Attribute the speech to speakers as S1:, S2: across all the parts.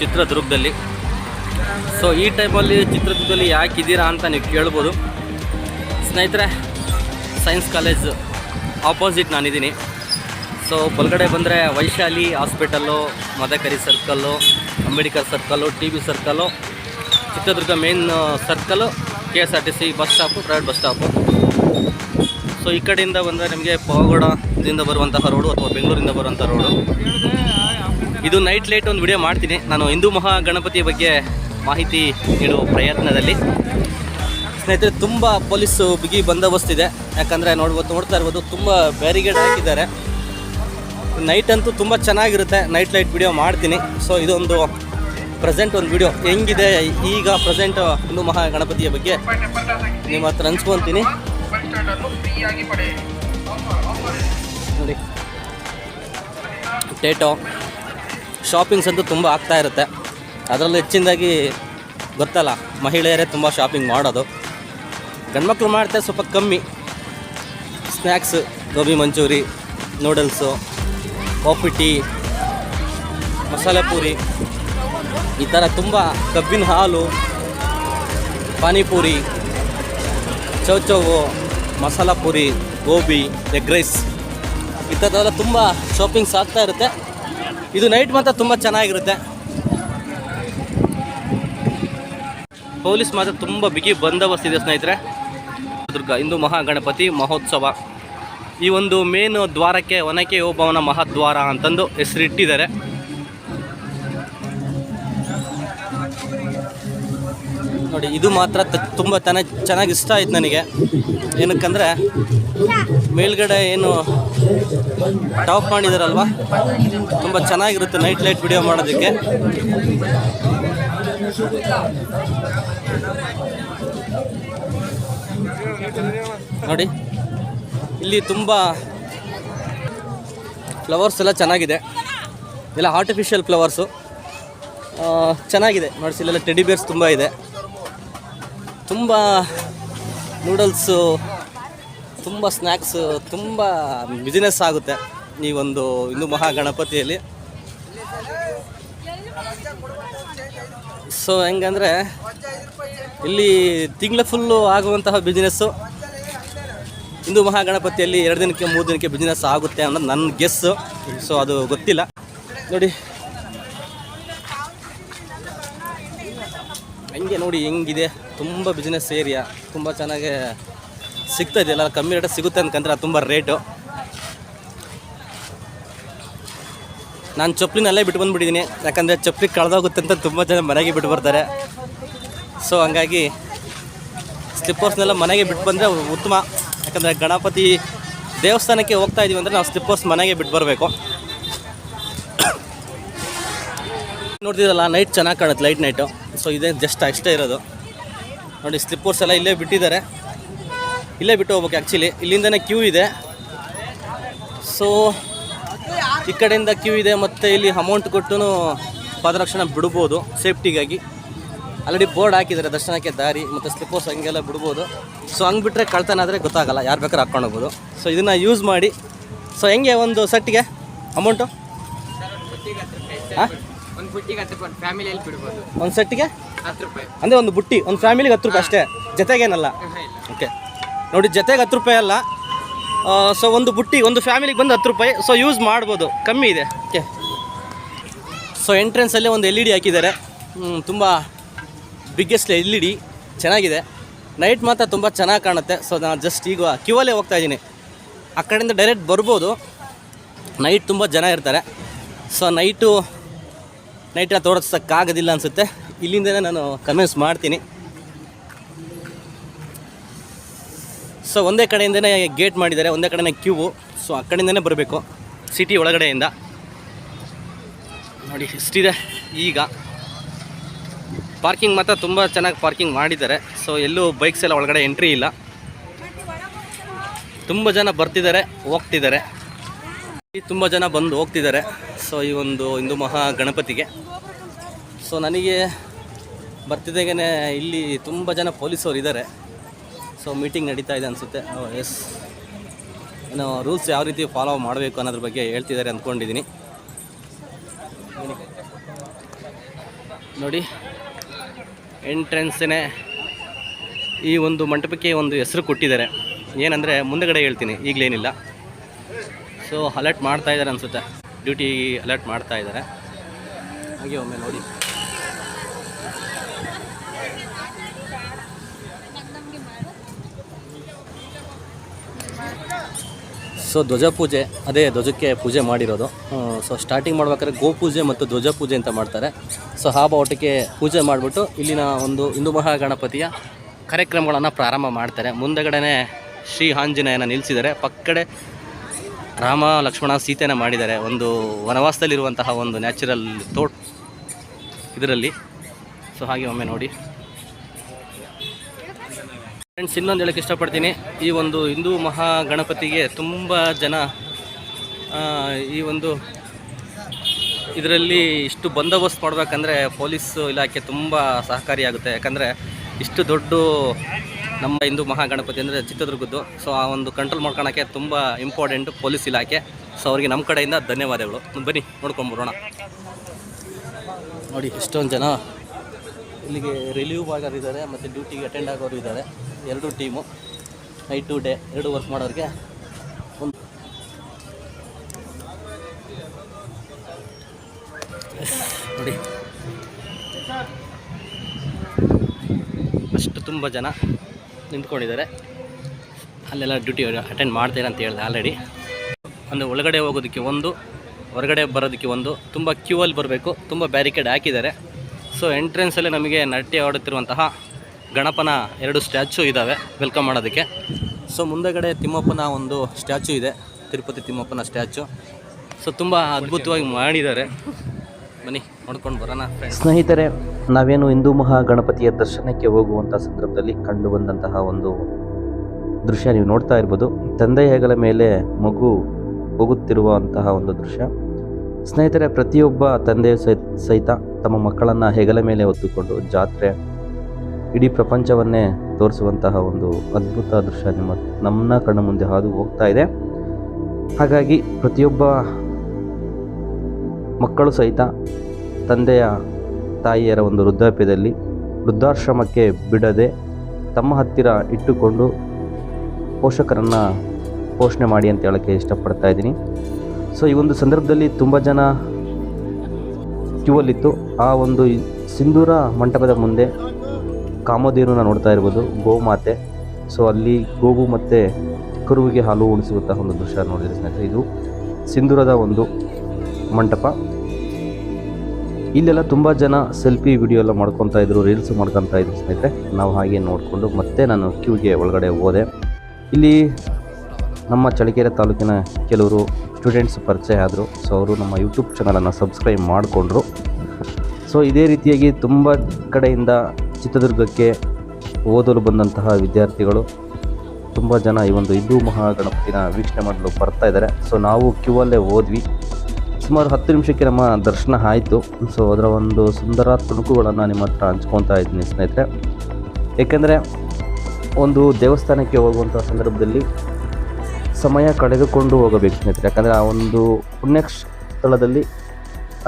S1: ಚಿತ್ರದುರ್ಗದಲ್ಲಿ. ಸೊ ಈ ಟೈಮಲ್ಲಿ ಚಿತ್ರದುರ್ಗದಲ್ಲಿ ಯಾಕೆ ಇದ್ದೀರಾ ಅಂತ ನೀವು ಕೇಳ್ಬೋದು. ಸ್ನೇಹಿತರೆ ಸೈನ್ಸ್ ಕಾಲೇಜ್ ಆಪೋಸಿಟ್ ನಾನಿದ್ದೀನಿ. ಸೊ ಬಲಗಡೆ ಬಂದರೆ Vaishali hospital Madakari circle Ambedkar circle T B circle Chitradurga main circle K S R T C bus stop private bus stop so ಈ ಕಡೆಯಿಂದ ಬಂದರೆ ನಿಮಗೆ ಪಾವಗಡದಿಂದ ಬರುವಂತಹ ರೋಡು ಅಥವಾ ಬೆಂಗಳೂರಿಂದ ಬರುವಂಥ ರೋಡು ಇದು ನೈಟ್ ಲೈಟ್ ಒಂದು ವಿಡಿಯೋ ಮಾಡ್ತೀನಿ. ನಾನು ಹಿಂದೂ ಮಹಾ ಮಹಾಗಣಪತಿಯ ಬಗ್ಗೆ ಮಾಹಿತಿ ನೀಡುವ ಪ್ರಯತ್ನದಲ್ಲಿ. ಸ್ನೇಹಿತರೆ, ತುಂಬ ಪೊಲೀಸು ಬಿಗಿ ಬಂದೋಬಸ್ತ್ ಇದೆ. ಯಾಕಂದರೆ ನೋಡ್ಬೋದು ನೋಡ್ತಾ ಇರ್ಬೋದು, ತುಂಬ ಬ್ಯಾರಿಗೇಡ್ ಹಾಕಿದ್ದಾರೆ. ನೈಟ್ ಅಂತೂ ತುಂಬ ಚೆನ್ನಾಗಿರುತ್ತೆ. ನೈಟ್ ಲೈಟ್ ವಿಡಿಯೋ ಮಾಡ್ತೀನಿ. ಸೊ ಇದೊಂದು ಪ್ರೆಸೆಂಟ್ ಒಂದು ವಿಡಿಯೋ ಹೆಂಗಿದೆ? ಈಗ ಪ್ರೆಸೆಂಟ್ ಹಿಂದೂ ಮಹಾ ಗಣಪತಿಯ ಬಗ್ಗೆ ನಿಮ್ಮ ಹತ್ರ ಹಂಚ್ಕೊತೀನಿ ನೋಡಿ. ಟೇಟೋ ಶಾಪಿಂಗ್ಸ್ ಅಂತೂ ತುಂಬ ಆಗ್ತಾ ಇರುತ್ತೆ. ಅದರಲ್ಲೂ ಹೆಚ್ಚಿನದಾಗಿ ಗೊತ್ತಲ್ಲ, ಮಹಿಳೆಯರೇ ತುಂಬ ಶಾಪಿಂಗ್ ಮಾಡೋದು. ಗಂಡ್ಮಕ್ಳು ಮಾಡ್ತಾರೆ ಸ್ವಲ್ಪ ಕಮ್ಮಿ. Snacks gobi manchuri noodles coffee tea ಮಸಾಲೆ ಪೂರಿ, ಈ ಥರ ತುಂಬ ಕಬ್ಬಿನ ಹಾಲು, ಪಾನಿಪೂರಿ ಚೌಚೌವು ಮಸಾಲ ಪೂರಿ, ಗೋಬಿ ಎಗ್ ರೈಸ್ ಈ ಥರದೆಲ್ಲ ತುಂಬ ಶಾಪಿಂಗ್ಸ್ ಆಗ್ತಾ ಇರುತ್ತೆ. ಇದು ನೈಟ್ ಮಾತ್ರ ತುಂಬ ಚೆನ್ನಾಗಿರುತ್ತೆ. ಪೊಲೀಸ್ ಮಾತ್ರ ತುಂಬ ಬಿಗಿ ಬಂದೋಬಸ್ತ್ ಇದೆ ಸ್ನೇಹಿತರೆ. ದುರ್ಗ ಹಿಂದೂ ಮಹಾಗಣಪತಿ ಮಹೋತ್ಸವ. ಈ ಒಂದು ಮೇನ್ ದ್ವಾರಕ್ಕೆ, ಒನಕೆ ಓಬವನ ಮಹಾದ್ವಾರ ಅಂತಂದು ಹೆಸರಿಟ್ಟಿದ್ದಾರೆ. ನೋಡಿ, ಇದು ಮಾತ್ರ ತುಂಬ ತನ ಚೆನ್ನಾಗಿ ಇಷ್ಟ ಆಯ್ತು ನನಗೆ. ಏನಕ್ಕಂದರೆ, ಮೇಲ್ಗಡೆ ಏನು ಟಾಪ್ ಮಾಡಿದಾರಲ್ವ? ತುಂಬ ಚೆನ್ನಾಗಿರುತ್ತೆ ನೈಟ್ ಲೈಟ್ ವಿಡಿಯೋ ಮಾಡೋದಕ್ಕೆ. ನೋಡಿ, ಇಲ್ಲಿ ತುಂಬ ಫ್ಲವರ್ಸ್ ಎಲ್ಲ ಚೆನ್ನಾಗಿದೆ. ಎಲ್ಲ ಆರ್ಟಿಫಿಷಿಯಲ್ ಫ್ಲವರ್ಸು ಚೆನ್ನಾಗಿದೆ. ನೋಡಿಸಿ ಇಲ್ಲೆಲ್ಲ ಟೆಡಿ ಬೇರ್ಸ್ ತುಂಬ ಇದೆ. ತುಂಬ ನೂಡಲ್ಸು ತುಂಬ ಸ್ನ್ಯಾಕ್ಸು ತುಂಬ ಬಿಸಿನೆಸ್ ಆಗುತ್ತೆ ಈ ಒಂದು ಹಿಂದೂ ಮಹಾಗಣಪತಿಯಲ್ಲಿ. ಸೊ ಹೆಂಗಂದರೆ ಇಲ್ಲಿ ತಿಂಗಳ ಫುಲ್ಲು ಆಗುವಂತಹ ಬಿಸ್ನೆಸ್ಸು ಹಿಂದೂ ಮಹಾಗಣಪತಿಯಲ್ಲಿ ಎರಡು ದಿನಕ್ಕೆ ಮೂರು ದಿನಕ್ಕೆ ಬಿಸ್ನೆಸ್ ಆಗುತ್ತೆ ಅನ್ನೋದು ನನ್ನ ಗೆಸ್ಸು ಸೊ ಅದು ಗೊತ್ತಿಲ್ಲ. ನೋಡಿ ಹಂಗೆ ನೋಡಿ ಹೆಂಗಿದೆ. ತುಂಬ ಬಿಸ್ನೆಸ್ ಏರಿಯಾ ತುಂಬ ಚೆನ್ನಾಗಿ ಸಿಗ್ತಾ ಇದೆಯಲ್ಲ ಕಮ್ಮಿ ರೇಟ್ ಸಿಗುತ್ತೆ ಅಂತಂದ್ರೆ ಅದು ತುಂಬ ರೇಟು ನಾನು ಚಪ್ಪಲಿನಲ್ಲೇ ಬಿಟ್ಟು ಬಂದುಬಿಟ್ಟಿದ್ದೀನಿ ಯಾಕಂದರೆ ಚಪ್ಪಲಿ ಕಳೆದೋಗುತ್ತೆ ಅಂತ ತುಂಬ ಜನ ಮನೆಗೆ ಬಿಟ್ಟು ಬರ್ತಾರೆ. ಸೊ ಹಂಗಾಗಿ ಸ್ಲಿಪ್ಪರ್ಸ್ನೆಲ್ಲ ಮನೆಗೆ ಬಿಟ್ಟು ಬಂದರೆ ಉತ್ತಮ. ಯಾಕಂದರೆ ಗಣಪತಿ ದೇವಸ್ಥಾನಕ್ಕೆ ಹೋಗ್ತಾ ಇದ್ದೀವಿ ಅಂದರೆ ನಾವು ಸ್ಲಿಪ್ಪರ್ಸ್ ಮನೆಗೆ ಬಿಟ್ಟು ಬರಬೇಕು. ನೋಡ್ತಿದ್ದಲ್ಲ ನೈಟ್ ಚೆನ್ನಾಗಿ ಕಾಣುತ್ತೆ ಲೈಟ್ ನೈಟು ಸೊ ಇದೇ ಜಸ್ಟ್ ಅಷ್ಟೇ ಇರೋದು. ನೋಡಿ ಸ್ಲಿಪ್ಪರ್ಸ್ ಎಲ್ಲ ಇಲ್ಲೇ ಬಿಟ್ಟಿದ್ದಾರೆ. ಇಲ್ಲೇ ಬಿಟ್ಟು ಹೋಗ್ಬೇಕು ಆ್ಯಕ್ಚುಲಿ ಇಲ್ಲಿಂದನೇ ಕ್ಯೂ ಇದೆ. ಸೊ ಈ ಕಡೆಯಿಂದ ಕ್ಯೂ ಇದೆ ಮತ್ತು ಇಲ್ಲಿ ಅಮೌಂಟ್ ಕೊಟ್ಟು ಪಾದರಕ್ಷಣ ಬಿಡ್ಬೋದು ಸೇಫ್ಟಿಗಾಗಿ. ಆಲ್ರೆಡಿ ಬೋರ್ಡ್ ಹಾಕಿದ್ದಾರೆ ದರ್ಶನಕ್ಕೆ ದಾರಿ ಮತ್ತು ಸ್ಲಿಪ್ಪರ್ಸ್ ಹಂಗೆಲ್ಲ ಬಿಡ್ಬೋದು. ಸೊ ಹಂಗೆ ಬಿಟ್ಟರೆ ಕಳ್ತನ ಆದರೆ ಗೊತ್ತಾಗಲ್ಲ ಯಾರು ಬೇಕಾದ್ರೆ ಹಾಕ್ಕೊಂಡು ಹೋಗ್ಬೋದು. ಸೊ ಇದನ್ನು ಯೂಸ್ ಮಾಡಿ. ಸೊ ಹೆಂಗೆ ಒಂದು ಸೆಟ್ಟಿಗೆ ಅಮೌಂಟು ಹಾಂ?
S2: ಬುಟ್ಟಿಗೆ ಹತ್ತು ರೂಪಾಯಿ ಫ್ಯಾಮಿಲಿಯಲ್ಲಿ ಬಿಡ್ಬೋದು.
S1: ಒಂದು ಸೆಟ್ಟಿಗೆ?
S2: ಹತ್ತು ರೂಪಾಯಿ.
S1: ಅಂದರೆ ಒಂದು ಬುಟ್ಟಿ ಒಂದು ಫ್ಯಾಮಿಲಿಗೆ ಹತ್ತು ರೂಪಾಯಿ ಅಷ್ಟೇ ಜೊತೆಗೇನಲ್ಲ? ಓಕೆ ನೋಡಿ ಜೊತೆಗೆ ಹತ್ತು ರೂಪಾಯಿ ಅಲ್ಲ. ಸೊ ಒಂದು ಬುಟ್ಟಿ ಒಂದು ಫ್ಯಾಮಿಲಿಗೆ ಬಂದು ಹತ್ತು ರೂಪಾಯಿ ಸೊ ಯೂಸ್ ಮಾಡ್ಬೋದು. ಕಮ್ಮಿ ಇದೆ. ಓಕೆ ಸೊ ಎಂಟ್ರೆನ್ಸಲ್ಲೇ ಒಂದು ಎಲ್ ಇ ಡಿ ಹಾಕಿದ್ದಾರೆ. ತುಂಬ ಬಿಗ್ಗೆಸ್ಟ್ ಎಲ್ ಇ ಡಿ ಚೆನ್ನಾಗಿದೆ. ನೈಟ್ ಮಾತ್ರ ತುಂಬ ಚೆನ್ನಾಗಿ ಕಾಣುತ್ತೆ. ಸೊ ನಾನು ಜಸ್ಟ್ ಈಗ ಕ್ಯೂವಲ್ಲೇ ಹೋಗ್ತಾ ಇದ್ದೀನಿ. ಆ ಕಡೆಯಿಂದ ಡೈರೆಕ್ಟ್ ಬರ್ಬೋದು. ನೈಟ್ ತುಂಬ ಜನ ಇರ್ತಾರೆ. ಸೊ ನೈಟು ನೈಟಲ್ಲಿ ತೋರಿಸೋಕ್ಕಾಗೋದಿಲ್ಲ ಅನಿಸುತ್ತೆ. ಇಲ್ಲಿಂದನೇ ನಾನು ಕನ್ವಿನ್ಸ್ ಮಾಡ್ತೀನಿ. ಸೊ ಒಂದೇ ಕಡೆಯಿಂದನೇ ಗೇಟ್ ಮಾಡಿದ್ದಾರೆ, ಒಂದೇ ಕಡೆನೇ ಕ್ಯೂವು ಸೊ ಆ ಕಡೆಯಿಂದನೇ ಬರಬೇಕು ಸಿಟಿ ಒಳಗಡೆಯಿಂದ. ನೋಡಿ ಇಷ್ಟಿದೆ ಈಗ. ಪಾರ್ಕಿಂಗ್ ಮಾತ್ರ ತುಂಬ ಚೆನ್ನಾಗಿ ಪಾರ್ಕಿಂಗ್ ಮಾಡಿದ್ದಾರೆ. ಸೊ ಎಲ್ಲೂ ಬೈಕ್ಸ್ ಎಲ್ಲ ಒಳಗಡೆ ಎಂಟ್ರಿ ಇಲ್ಲ. ತುಂಬ ಜನ ಬರ್ತಿದ್ದಾರೆ, ಹೋಗ್ತಿದ್ದಾರೆ. ತುಂಬ ಜನ ಬಂದು ಹೋಗ್ತಿದ್ದಾರೆ. ಸೊ ಈ ಒಂದು ಹಿಂದೂ ಮಹಾ ಗಣಪತಿಗೆ. ಸೊ ನನಗೆ ಬರ್ತಿದ್ದಾಗೇ ಇಲ್ಲಿ ತುಂಬ ಜನ ಪೊಲೀಸವ್ರು ಇದ್ದಾರೆ ಸೊ ಮೀಟಿಂಗ್ ನಡೀತಾ ಇದೆ ಅನಿಸುತ್ತೆ. ಎಸ್ ಏನೋ ರೂಲ್ಸ್ ಯಾವ ರೀತಿ ಫಾಲೋ ಮಾಡಬೇಕು ಅನ್ನೋದ್ರ ಬಗ್ಗೆ ಹೇಳ್ತಿದ್ದಾರೆ ಅಂದ್ಕೊಂಡಿದ್ದೀನಿ
S2: ನೋಡಿ ಎಂಟ್ರೆನ್ಸೇ ಈ ಒಂದು ಮಂಟಪಕ್ಕೆ ಒಂದು ಹೆಸರು ಕೊಟ್ಟಿದ್ದಾರೆ. ಏನಂದರೆ, ಮುಂದೆಗಡೆ ಹೇಳ್ತೀನಿ, ಈಗಲೇನಿಲ್ಲ. ಸೊ ಅಲರ್ಟ್ ಮಾಡ್ತಾ ಇದ್ದಾರೆ ಅನಿಸುತ್ತೆ. ಡ್ಯೂಟಿ ಅಲರ್ಟ್ ಮಾಡ್ತಾ ಇದ್ದಾರೆ ಹಾಗೆ ಒಮ್ಮೆ ನೋಡಿ. ಸೊ ಧ್ವಜ ಪೂಜೆ, ಅದೇ ಧ್ವಜಕ್ಕೆ ಪೂಜೆ ಮಾಡಿರೋದು. ಸೊ ಸ್ಟಾರ್ಟಿಂಗ್ ಮಾಡ್ಬೇಕಾದ್ರೆ ಗೋ ಪೂಜೆ ಮತ್ತು ಧ್ವಜ ಪೂಜೆ ಅಂತ ಮಾಡ್ತಾರೆ. ಸೊ ಆ ಬಾವುಟಕ್ಕೆ ಪೂಜೆ ಮಾಡಿಬಿಟ್ಟು ಇಲ್ಲಿನ ಒಂದು ಹಿಂದೂ ಮಹಾಗಣಪತಿಯ ಕಾರ್ಯಕ್ರಮಗಳನ್ನು ಪ್ರಾರಂಭ ಮಾಡ್ತಾರೆ. ಮುಂದಗಡೆ ಶ್ರೀ ಆಂಜನೇಯನ ನಿಲ್ಲಿಸಿದ್ದಾರೆ ಪಕ್ಕಡೆ ರಾಮ ಲಕ್ಷ್ಮಣ ಸೀತೆನ ಮಾಡಿದ್ದಾರೆ. ಒಂದು ವನವಾಸದಲ್ಲಿರುವಂತಹ ಒಂದು ನ್ಯಾಚುರಲ್ ತೋಟ್ ಇದರಲ್ಲಿ. ಸೊ, ಹಾಗೆ ಒಮ್ಮೆ ನೋಡಿ. ಫ್ರೆಂಡ್ಸ್ ಇನ್ನೊಂದು ಹೇಳಕ್ಕೆ ಇಷ್ಟಪಡ್ತೀನಿ. ಈ ಒಂದು ಹಿಂದೂ ಮಹಾಗಣಪತಿಗೆ ತುಂಬ ಜನ ಈ ಒಂದು ಇದರಲ್ಲಿ ಇಷ್ಟು ಬಂದೋಬಸ್ತ್ ಮಾಡಬೇಕಂದ್ರೆ ಪೊಲೀಸ್ ಇಲಾಖೆ ತುಂಬ ಸಹಕಾರಿಯಾಗುತ್ತೆ. ಯಾಕಂದರೆ ಇಷ್ಟು ದೊಡ್ಡ ನಮ್ಮ ಹಿಂದೂ ಮಹಾಗಣಪತಿ ಅಂದರೆ ಚಿತ್ರದುರ್ಗದ್ದು. ಸೊ ಆ ಒಂದು ಕಂಟ್ರೋಲ್ ಮಾಡ್ಕೊಳಕ್ಕೆ ತುಂಬ ಇಂಪಾರ್ಟೆಂಟ್ ಪೊಲೀಸ್ ಇಲಾಖೆ. ಸೊ ಅವರಿಗೆ ನಮ್ಮ ಕಡೆಯಿಂದ ಧನ್ಯವಾದಗಳು. ಬನ್ನಿ ನೋಡ್ಕೊಂಬರೋಣ ನೋಡಿ, ಎಷ್ಟೊಂದು ಜನ ಇಲ್ಲಿಗೆ ರಿಲೀವ್ ಆಗೋರು ಇದ್ದಾರೆ ಮತ್ತು ಡ್ಯೂಟಿಗೆ ಅಟೆಂಡ್ ಆಗೋರು ಇದ್ದಾರೆ ಎರಡು ಟೀಮು ನೈಟ್ ಟು ಡೇ ಎರಡು ವರ್ಕ್ ಮಾಡೋರಿಗೆ ಒಂದು ನೋಡಿ. ಅಷ್ಟು ತುಂಬ ಜನ. ನಿಂತ್ಕೊಂಡಿದ್ದಾರೆ. ಅಲ್ಲೆಲ್ಲ ಡ್ಯೂಟಿ ಅಟೆಂಡ್ ಮಾಡ್ತಾರೆ ಅಂತ ಹೇಳಿದೆ ಆಲ್ರೆಡಿ ಒಂದು ಒಳಗಡೆ ಹೋಗೋದಕ್ಕೆ ಒಂದು, ಹೊರಗಡೆ ಬರೋದಕ್ಕೆ ಒಂದು, ತುಂಬ ಕ್ಯೂ ಅಲ್ಲಿ ಬರಬೇಕು, ತುಂಬ ಬ್ಯಾರಿಕೇಡ್ ಹಾಕಿದ್ದಾರೆ. ಸೊ ಎಂಟ್ರೆನ್ಸಲ್ಲಿ ನಮಗೆ ನಟ್ಟಿ ಆಡುತ್ತಿರುವಂತಹ ಗಣಪನ ಎರಡು ಸ್ಟ್ಯಾಚು ಇದ್ದಾವೆ ವೆಲ್ಕಮ್ ಮಾಡೋದಕ್ಕೆ. ಸೊ ಮುಂದೆಗಡೆ ತಿಮ್ಮಪ್ಪನ ಒಂದು ಸ್ಟ್ಯಾಚು ಇದೆ, ತಿರುಪತಿ ತಿಮ್ಮಪ್ಪನ ಸ್ಟ್ಯಾಚು ಸೊ ತುಂಬ ಅದ್ಭುತವಾಗಿ ಮಾಡಿದ್ದಾರೆ. ಬನ್ನಿ, ನೋಡ್ಕೊಂಡು ಬರೋಣ
S1: ಸ್ನೇಹಿತರೆ, ನಾವೇನು ಹಿಂದೂ ಮಹಾ ಗಣಪತಿಯ ದರ್ಶನಕ್ಕೆ ಹೋಗುವಂಥ ಸಂದರ್ಭದಲ್ಲಿ ಕಂಡು ಬಂದಂತಹ ಒಂದು ದೃಶ್ಯ ನೀವು ನೋಡ್ತಾ ಇರ್ಬೋದು. ತಂದೆ ಹೆಗಲ ಮೇಲೆ ಮಗು ಹೋಗುತ್ತಿರುವಂತಹ ಒಂದು ದೃಶ್ಯ. ಸ್ನೇಹಿತರೆ, ಪ್ರತಿಯೊಬ್ಬ ತಂದೆಯ ಸಹಿತ ತಮ್ಮ ಮಕ್ಕಳನ್ನು ಹೆಗಲ ಮೇಲೆ ಹೊತ್ತುಕೊಂಡು ಜಾತ್ರೆ, ಇಡೀ ಪ್ರಪಂಚವನ್ನೇ ತೋರಿಸುವಂತಹ ಒಂದು ಅದ್ಭುತ ದೃಶ್ಯ ನಿಮ್ಮ ನಮ್ಮ ಕಣ್ಣು ಮುಂದೆ ಹಾದು ಹೋಗ್ತಾ ಇದೆ. ಹಾಗಾಗಿ ಪ್ರತಿಯೊಬ್ಬ ಮಕ್ಕಳು ಸಹಿತ ತಂದೆಯ ತಾಯಿಯರ ಒಂದು ವೃದ್ಧಾಪ್ಯದಲ್ಲಿ ವೃದ್ಧಾಶ್ರಮಕ್ಕೆ ಬಿಡದೆ ತಮ್ಮ ಹತ್ತಿರ ಇಟ್ಟುಕೊಂಡು ಪೋಷಕರನ್ನು ಪೋಷಣೆ ಮಾಡಿ ಅಂತ ಹೇಳೋಕ್ಕೆ ಇಷ್ಟಪಡ್ತಾ ಇದ್ದೀನಿ. ಸೊ ಈ ಒಂದು ಸಂದರ್ಭದಲ್ಲಿ ತುಂಬ ಜನ ಕ್ಯೂವಲ್ಲಿತ್ತು. ಆ ಒಂದು ಸಿಂಧೂರ ಮಂಟಪದ ಮುಂದೆ ಕಾಮಧೇನುನ ನೋಡ್ತಾ ಇರ್ಬೋದು, ಗೋಮಾತೆ. ಸೊ ಅಲ್ಲಿ ಗೋವು ಮತ್ತು ಕರುವಿಗೆ ಹಾಲು ಉಣಿಸುವಂತಹ ಒಂದು ದೃಶ್ಯ ನೋಡಿದ್ರೆ ಸ್ನೇಹಿತರೆ, ಇದು ಸಿಂಧೂರದ ಒಂದು ಮಂಟಪ. ಇಲ್ಲೆಲ್ಲ ತುಂಬ ಜನ ಸೆಲ್ಫಿ ವಿಡಿಯೋ ಎಲ್ಲ ಮಾಡ್ಕೊತಾ ಇದ್ರು ರೀಲ್ಸ್ ಮಾಡ್ಕೊತಾ ಇದ್ರು ಸ್ನೇಹಿತರೆ. ನಾವು ಹಾಗೆ ನೋಡಿಕೊಂಡು ಮತ್ತೆ ನಾನು ಕ್ಯೂಗೆ ಒಳಗಡೆ ಹೋದೆ. ಇಲ್ಲಿ ನಮ್ಮ ಚಳ್ಳಕೆರೆ ತಾಲೂಕಿನ ಕೆಲವರು ಸ್ಟೂಡೆಂಟ್ಸ್ ಪರಿಚಯ ಆದರು. ಸೊ ಅವರು ನಮ್ಮ ಯೂಟ್ಯೂಬ್ ಚಾನಲನ್ನು ಸಬ್ಸ್ಕ್ರೈಬ್ ಮಾಡಿಕೊಂಡ್ರು. ಸೊ ಇದೇ ರೀತಿಯಾಗಿ ತುಂಬ ಕಡೆಯಿಂದ ಚಿತ್ರದುರ್ಗಕ್ಕೆ ಓದಲು ಬಂದಂತಹ ವಿದ್ಯಾರ್ಥಿಗಳು ತುಂಬ ಜನ ಈ ಒಂದು ಹಿಂದೂ ಮಹಾಗಣಪತಿನ ವೀಕ್ಷಣೆ ಮಾಡಲು ಬರ್ತಾ ಇದ್ದಾರೆ. ಸೊ ನಾವು ಕ್ಯೂ ಅಲ್ಲೇ ಹೋದ್ವಿ. ಸುಮಾರು ಹತ್ತು ನಿಮಿಷಕ್ಕೆ ನಮ್ಮ ದರ್ಶನ ಆಯಿತು. ಸೊ ಅದರ ಒಂದು ಸುಂದರ ತುಣುಕುಗಳನ್ನು ನಿಮ್ಮ ಹತ್ರ ಹಂಚ್ಕೊತಾ ಇದ್ದೀನಿ ಸ್ನೇಹಿತರೆ. ಏಕೆಂದರೆ ಒಂದು ದೇವಸ್ಥಾನಕ್ಕೆ ಹೋಗುವಂಥ ಸಂದರ್ಭದಲ್ಲಿ ಸಮಯ ಕಳೆದುಕೊಂಡು ಹೋಗಬೇಕು ಸ್ನೇಹಿತರೆ. ಯಾಕಂದರೆ ಆ ಒಂದು ಪುಣ್ಯ ಸ್ಥಳದಲ್ಲಿ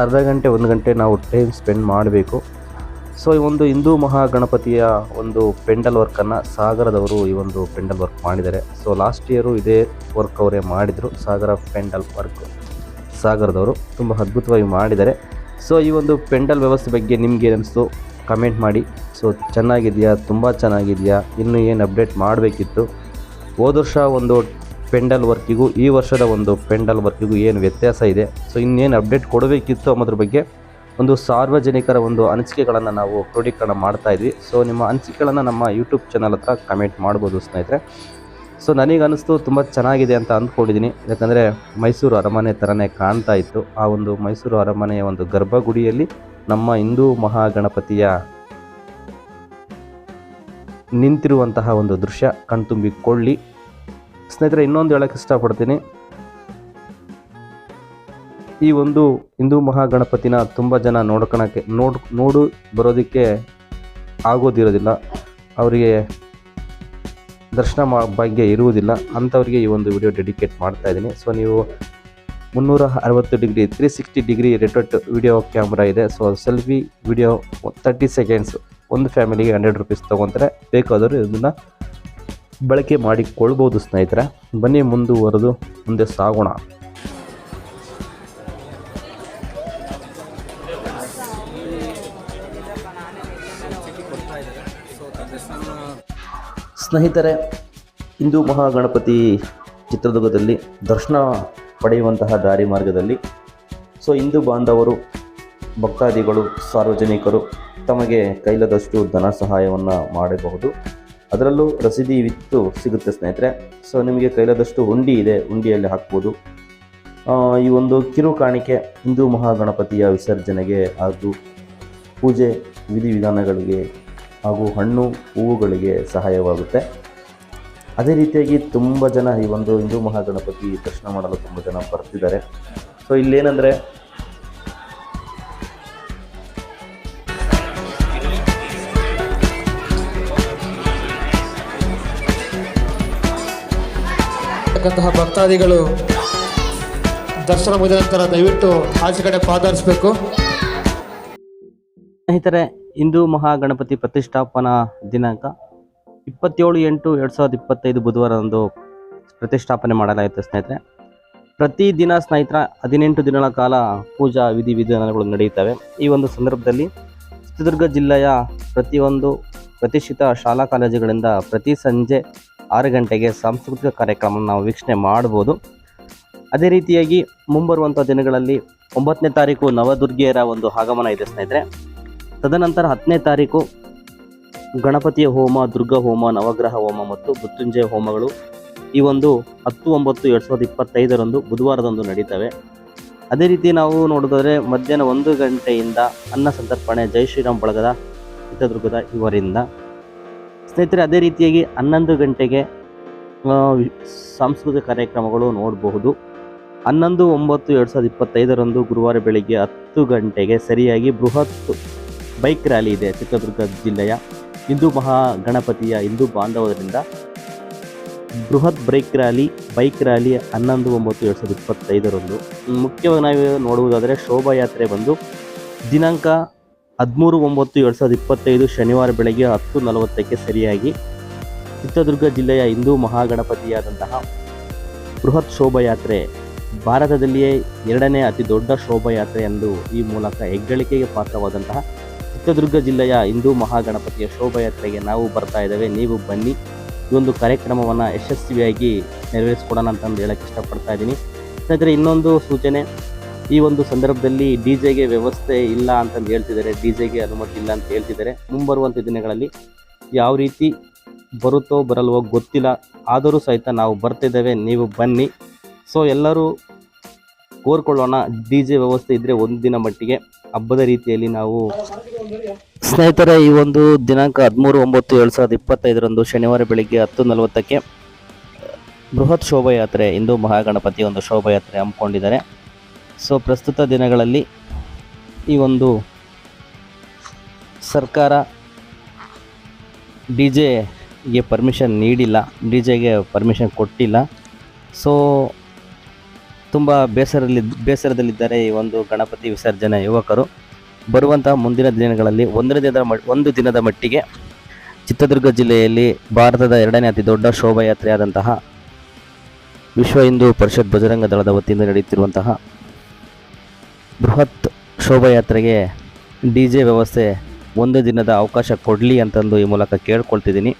S1: ಅರ್ಧ ಗಂಟೆ, ಒಂದು ಗಂಟೆ ನಾವು ಟೈಮ್ ಸ್ಪೆಂಡ್ ಮಾಡಬೇಕು. ಸೊ ಈ ಒಂದು ಹಿಂದೂ ಮಹಾಗಣಪತಿಯ ಒಂದು ಪೆಂಡಲ್ ವರ್ಕನ್ನು ಸಾಗರದವರು ಈ ಒಂದು ಪೆಂಡಲ್ ವರ್ಕ್ ಮಾಡಿದ್ದಾರೆ. ಸೊ ಲಾಸ್ಟ್ ಇಯರು ಇದೇ ವರ್ಕ್ ಅವರೇ ಮಾಡಿದರು, ಸಾಗರ ಪೆಂಡಲ್ ವರ್ಕ್. ಸಾಗರದವರು ತುಂಬ ಅದ್ಭುತವಾಗಿ ಮಾಡಿದ್ದಾರೆ. ಸೊ ಈ ಒಂದು ಪೆಂಡಲ್ ವ್ಯವಸ್ಥೆ ಬಗ್ಗೆ ನಿಮ್ಗೆ ಅನಿಸ್ತು ಕಮೆಂಟ್ ಮಾಡಿ. ಸೊ ಚೆನ್ನಾಗಿದೆಯಾ? ತುಂಬ ಚೆನ್ನಾಗಿದೆಯಾ? ಇನ್ನೂ ಏನು ಅಪ್ಡೇಟ್ ಮಾಡಬೇಕಿತ್ತು? ಹೋದ ವರ್ಷ ಒಂದು ಪೆಂಡಲ್ ವರ್ಕಿಗೂ, ಈ ವರ್ಷದ ಒಂದು ಪೆಂಡಲ್ ವರ್ಕಿಗೂ ಏನು ವ್ಯತ್ಯಾಸ ಇದೆ? ಸೊ ಇನ್ನೇನು ಅಪ್ಡೇಟ್ ಕೊಡಬೇಕಿತ್ತು ಅನ್ನೋದ್ರ ಬಗ್ಗೆ ಒಂದು ಸಾರ್ವಜನಿಕರ ಒಂದು ಅನಿಸಿಕೆಗಳನ್ನು ನಾವು ಕ್ರೋಢೀಕರಣ ಮಾಡ್ತಾ ಇದ್ವಿ. ಸೊ ನಿಮ್ಮ ಅನಿಸಿಕೆಗಳನ್ನು ನಮ್ಮ ಯೂಟ್ಯೂಬ್ ಚಾನಲ್ ಹತ್ರ ಕಮೆಂಟ್ ಮಾಡ್ಬೋದು ಸ್ನೇಹಿತರೆ. ಸೊ ನನಗೆ ಅನಿಸ್ತು ತುಂಬ ಚೆನ್ನಾಗಿದೆ ಅಂತ ಅಂದ್ಕೊಂಡಿದ್ದೀನಿ. ಯಾಕಂದರೆ ಮೈಸೂರು ಅರಮನೆ ಥರನೇ ಕಾಣ್ತಾ ಇತ್ತು. ಆ ಒಂದು ಮೈಸೂರು ಅರಮನೆಯ ಒಂದು ಗರ್ಭಗುಡಿಯಲ್ಲಿ ನಮ್ಮ ಹಿಂದೂ ಮಹಾಗಣಪತಿಯ ನಿಂತಿರುವಂತಹ ಒಂದು ದೃಶ್ಯ ಕಣ್ತುಂಬಿಕೊಳ್ಳಿ. ಸ್ನೇಹಿತರೆ, ಇನ್ನೊಂದು ಹೇಳಕ್ಕೆ ಇಷ್ಟಪಡ್ತೀನಿ. ಈ ಒಂದು ಹಿಂದೂ ಮಹಾಗಣಪತಿನ ತುಂಬ ಜನ ನೋಡ್ಕೊಳಕ್ಕೆ ನೋಡ್, ನೋಡು ಬರೋದಕ್ಕೆ ಆಗೋದಿರೋದಿಲ್ಲ. ಅವರಿಗೆ ದರ್ಶನ ಭಾಗ್ಯ ಇರುವುದಿಲ್ಲ ಅಂಥವರಿಗೆ ಈ ಒಂದು ವಿಡಿಯೋ ಡೆಡಿಕೇಟ್ ಮಾಡ್ತಾ ಇದ್ದೀನಿ. ಸೊ ನೀವು ಮುನ್ನೂರ ಅರವತ್ತು degree three sixty degree rotate video camera ಇದೆ. So selfie video thirty seconds ಒಂದು ಫ್ಯಾಮಿಲಿಗೆ ಹಂಡ್ರೆಡ್ ರುಪೀಸ್ ತೊಗೊತಾರೆ ಬೇಕಾದರೂ ಇದನ್ನು ಬಳಕೆ ಮಾಡಿಕೊಳ್ಬೋದು ಸ್ನೇಹಿತರೆ. ಬನ್ನಿ ಮುಂದುವರೆದು, ಮುಂದೆ ಸಾಗೋಣ. ಸ್ನೇಹಿತರೆ ಹಿಂದೂ ಮಹಾಗಣಪತಿ ಚಿತ್ರದುರ್ಗದಲ್ಲಿ ದರ್ಶನ ಪಡೆಯುವಂತಹ ದಾರಿ ಮಾರ್ಗದಲ್ಲಿ. ಸೊ ಹಿಂದೂ ಬಾಂಧವರು, ಭಕ್ತಾದಿಗಳು, ಸಾರ್ವಜನಿಕರು ತಮಗೆ ಕೈಲಾದಷ್ಟು ಧನ ಸಹಾಯವನ್ನು ಮಾಡಬಹುದು. ಅದರಲ್ಲೂ ರಸೀದಿ ವಿತ್ತು ಸಿಗುತ್ತೆ ಸ್ನೇಹಿತರೆ. ಸೊ ನಿಮಗೆ ಕೈಲಾದಷ್ಟು ಹುಂಡಿ ಇದೆ, ಹುಂಡಿಯಲ್ಲಿ ಹಾಕ್ಬೋದು. ಈ ಒಂದು ಕಿರು ಕಾಣಿಕೆ ಹಿಂದೂ ಮಹಾಗಣಪತಿಯ ವಿಸರ್ಜನೆಗೆ ಹಾಗೂ ಪೂಜೆ ವಿಧಿವಿಧಾನಗಳಿಗೆ ಹಾಗೂ ಹಣ್ಣು ಹೂವುಗಳಿಗೆ ಸಹಾಯವಾಗುತ್ತೆ. ಅದೇ ರೀತಿಯಾಗಿ ತುಂಬ ಜನ ಈ ಒಂದು ಹಿಂದೂ ಮಹಾಗಣಪತಿ ದರ್ಶನ ಮಾಡಲು ತುಂಬ ಜನ ಬರ್ತಿದ್ದಾರೆ. ಸೊ ಇಲ್ಲೇನೆಂದರೆ
S3: ಭಕ್ತಾದಿಗಳು ದರ್ಶನ ಮುಗಿದ ನಂತರ ದಯವಿಟ್ಟು ಆಚೆ ಕಡೆ ಪಾದರಿಸಬೇಕು.
S1: ಸ್ನೇಹಿತರೆ ಹಿಂದೂ ಮಹಾಗಣಪತಿ ಪ್ರತಿಷ್ಠಾಪನಾ ದಿನಾಂಕ ಇಪ್ಪತ್ತೇಳು ಎಂಟು ಎರಡು ಸಾವಿರದ ಇಪ್ಪತ್ತೈದು ಬುಧವಾರದಂದು ಪ್ರತಿಷ್ಠಾಪನೆ ಮಾಡಲಾಯಿತು ಸ್ನೇಹಿತರೆ. ಪ್ರತಿದಿನ ಸ್ನೇಹಿತರ, ಹದಿನೆಂಟು ದಿನಗಳ ಕಾಲ ಪೂಜಾ ವಿಧಿವಿಧಾನಗಳು ನಡೆಯುತ್ತವೆ. ಈ ಒಂದು ಸಂದರ್ಭದಲ್ಲಿ ಚಿತ್ರದುರ್ಗ ಜಿಲ್ಲೆಯ ಪ್ರತಿಯೊಂದು ಪ್ರತಿಷ್ಠಿತ ಶಾಲಾ ಕಾಲೇಜುಗಳಿಂದ ಪ್ರತಿ ಸಂಜೆ ಆರು ಗಂಟೆಗೆ ಸಾಂಸ್ಕೃತಿಕ ಕಾರ್ಯಕ್ರಮವನ್ನು ನಾವು ವೀಕ್ಷಣೆ ಮಾಡ್ಬೋದು ಅದೇ ರೀತಿಯಾಗಿ ಮುಂಬರುವಂಥ ದಿನಗಳಲ್ಲಿ ಒಂಬತ್ತನೇ ತಾರೀಕು ನವದುರ್ಗಿಯರ ಒಂದು ಆಗಮನ ಇದೆ ಸ್ನೇಹಿತರೆ. ತದನಂತರ ಹತ್ತನೇ ತಾರೀಕು ಗಣಪತಿಯ ಹೋಮ, ದುರ್ಗಾ ಹೋಮ, ನವಗ್ರಹ ಹೋಮ ಮತ್ತು ಮೃತ್ಯುಂಜಯ ಹೋಮಗಳು. ಈ ಒಂದು ಹತ್ತು, ಒಂಬತ್ತು, ಎರಡು ಸಾವಿರದ ಇಪ್ಪತ್ತೈದರಂದು ಬುಧವಾರದಂದು ನಡೀತವೆ. ಅದೇ ರೀತಿ ನಾವು ನೋಡಿದ್ರೆ ಮಧ್ಯಾಹ್ನ ಒಂದು ಗಂಟೆಯಿಂದ ಅನ್ನ ಸಂತರ್ಪಣೆ, ಜೈ ಶ್ರೀರಾಮ್ ಬಳಗದ ಚಿತ್ರದುರ್ಗದ ಇವರಿಂದ. ಸ್ನೇಹಿತರೆ, ಅದೇ ರೀತಿಯಾಗಿ ಹನ್ನೊಂದು ಗಂಟೆಗೆ ಸಾಂಸ್ಕೃತಿಕ ಕಾರ್ಯಕ್ರಮಗಳು ನೋಡಬಹುದು. ಹನ್ನೊಂದು, ಒಂಬತ್ತು, ಎರಡು ಸಾವಿರದ ಇಪ್ಪತ್ತೈದರಂದು ಗುರುವಾರ ಬೆಳಿಗ್ಗೆ ಹತ್ತು ಗಂಟೆಗೆ ಸರಿಯಾಗಿ ಬೃಹತ್ ಬೈಕ್ ರ್ಯಾಲಿ ಇದೆ ಚಿತ್ರದುರ್ಗ ಜಿಲ್ಲೆಯ ಹಿಂದೂ ಮಹಾ ಗಣಪತಿಯ ಹಿಂದೂ ಬಾಂಧವರಿಂದ. ಬೃಹತ್ ಬ್ರೇಕ್ ರ್ಯಾಲಿ, ಬೈಕ್ ರ್ಯಾಲಿ ಹನ್ನೊಂದು, ಒಂಬತ್ತು, ಎರಡು ಸಾವಿರದ ಇಪ್ಪತ್ತೈದರಂದು. ಮುಖ್ಯವಾಗಿ ನಾವು ನೋಡುವುದಾದರೆ ಶೋಭಾಯಾತ್ರೆ ಬಂದು ದಿನಾಂಕ ಹದಿಮೂರು, ಒಂಬತ್ತು, ಎರಡು ಸಾವಿರದ ಇಪ್ಪತ್ತೈದು ಶನಿವಾರ ಬೆಳಗ್ಗೆ ಹತ್ತು ನಲವತ್ತಕ್ಕೆ ಸರಿಯಾಗಿ ಚಿತ್ರದುರ್ಗ ಜಿಲ್ಲೆಯ ಹಿಂದೂ ಮಹಾಗಣಪತಿಯಾದಂತಹ ಬೃಹತ್ ಶೋಭಾಯಾತ್ರೆ, ಭಾರತದಲ್ಲಿಯೇ ಎರಡನೇ ಅತಿ ದೊಡ್ಡ ಶೋಭಾಯಾತ್ರೆ ಎಂದು ಈ ಮೂಲಕ ಹೆಗ್ಗಳಿಕೆಗೆ ಪಾತ್ರವಾದಂತಹ ಚಿತ್ರದುರ್ಗ ಜಿಲ್ಲೆಯ ಹಿಂದೂ ಮಹಾಗಣಪತಿಯ ಶೋಭಾಯಾತ್ರೆಗೆ ನಾವು ಬರ್ತಾ ಇದ್ದೇವೆ. ನೀವು ಬನ್ನಿ. ಈ ಒಂದು ಕಾರ್ಯಕ್ರಮವನ್ನು ಯಶಸ್ವಿಯಾಗಿ ನೆರವೇರಿಸ್ಕೊಡೋಣ ಅಂತಂದು ಹೇಳಕ್ಕೆ ಇಷ್ಟಪಡ್ತಾ ಇದ್ದೀನಿ. ಸ್ನೇಹಿತರೆ, ಇನ್ನೊಂದು ಸೂಚನೆ. ಈ ಒಂದು ಸಂದರ್ಭದಲ್ಲಿ ಡಿ ಜೆಗೆ ವ್ಯವಸ್ಥೆ ಇಲ್ಲ ಅಂತಂದು ಹೇಳ್ತಿದ್ದಾರೆ. ಡಿ ಜೆಗೆ ಅನುಮತಿ ಇಲ್ಲ ಅಂತ ಹೇಳ್ತಿದ್ದಾರೆ. ಮುಂಬರುವಂಥ ದಿನಗಳಲ್ಲಿ ಯಾವ ರೀತಿ ಬರುತ್ತೋ ಬರಲ್ವೋ ಗೊತ್ತಿಲ್ಲ. ಆದರೂ ಸಹಿತ ನಾವು ಬರ್ತಿದ್ದೇವೆ ನೀವು ಬನ್ನಿ. ಸೊ, ಎಲ್ಲರೂ ಕೋರ್ಕೊಳ್ಳೋಣ. ಡಿ ಜೆ ವ್ಯವಸ್ಥೆ ಇದ್ದರೆ ಒಂದಿನ ಮಟ್ಟಿಗೆ. ಹಬ್ಬದ ರೀತಿಯಲ್ಲಿ ನಾವು ಸ್ನೇಹಿತರೆ, ಈ ಒಂದು ದಿನಾಂಕ ಹದಿಮೂರು, ಒಂಬತ್ತು ಎರಡು ಸಾವಿರದ ಇಪ್ಪತ್ತೈದರಂದು ಶನಿವಾರ ಬೆಳಿಗ್ಗೆ ಹತ್ತು ನಲವತ್ತಕ್ಕೆ ಬೃಹತ್ ಶೋಭಾಯಾತ್ರೆ ಹಿಂದೂ ಮಹಾಗಣಪತಿ ಒಂದು ಶೋಭಾಯಾತ್ರೆ ಹಮ್ಮಿಕೊಂಡಿದ್ದಾರೆ. ಸೊ, ಪ್ರಸ್ತುತ ದಿನಗಳಲ್ಲಿ ಈ ಒಂದು ಸರ್ಕಾರ ಡಿ ಜೆಗೆ ಪರ್ಮಿಷನ್ ನೀಡಿಲ್ಲ, ಡಿ ಜೆಗೆ ಪರ್ಮಿಷನ್ ಕೊಟ್ಟಿಲ್ಲ. ಸೊ ತುಂಬ ಬೇಸರಲ್ಲಿ ಬೇಸರದಲ್ಲಿದ್ದಾರೆ ಈ ಒಂದು ಗಣಪತಿ ವಿಸರ್ಜನೆ ಯುವಕರು. ಬರುವಂತಹ ಮುಂದಿನ ದಿನಗಳಲ್ಲಿ ಒಂದನೇ ದಿನದ ಒಂದು ದಿನದ ಮಟ್ಟಿಗೆ ಚಿತ್ರದುರ್ಗ ಜಿಲ್ಲೆಯಲ್ಲಿ ಭಾರತದ ಎರಡನೇ ಅತಿ ದೊಡ್ಡ ಶೋಭಾಯಾತ್ರೆಯಾದಂತಹ ವಿಶ್ವ ಹಿಂದೂ ಪರಿಷತ್ ಬಜರಂಗ ದಳದ ವತಿಯಿಂದ ನಡೆಯುತ್ತಿರುವಂತಹ ಬೃಹತ್ ಶೋಭಾಯಾತ್ರೆಗೆ ಡಿ ಜೆ ವ್ಯವಸ್ಥೆ ಒಂದು ದಿನದ ಅವಕಾಶ ಕೊಡಲಿ ಅಂತಂದು ಈ ಮೂಲಕ ಕೇಳ್ಕೊಳ್ತಿದ್ದೀನಿ.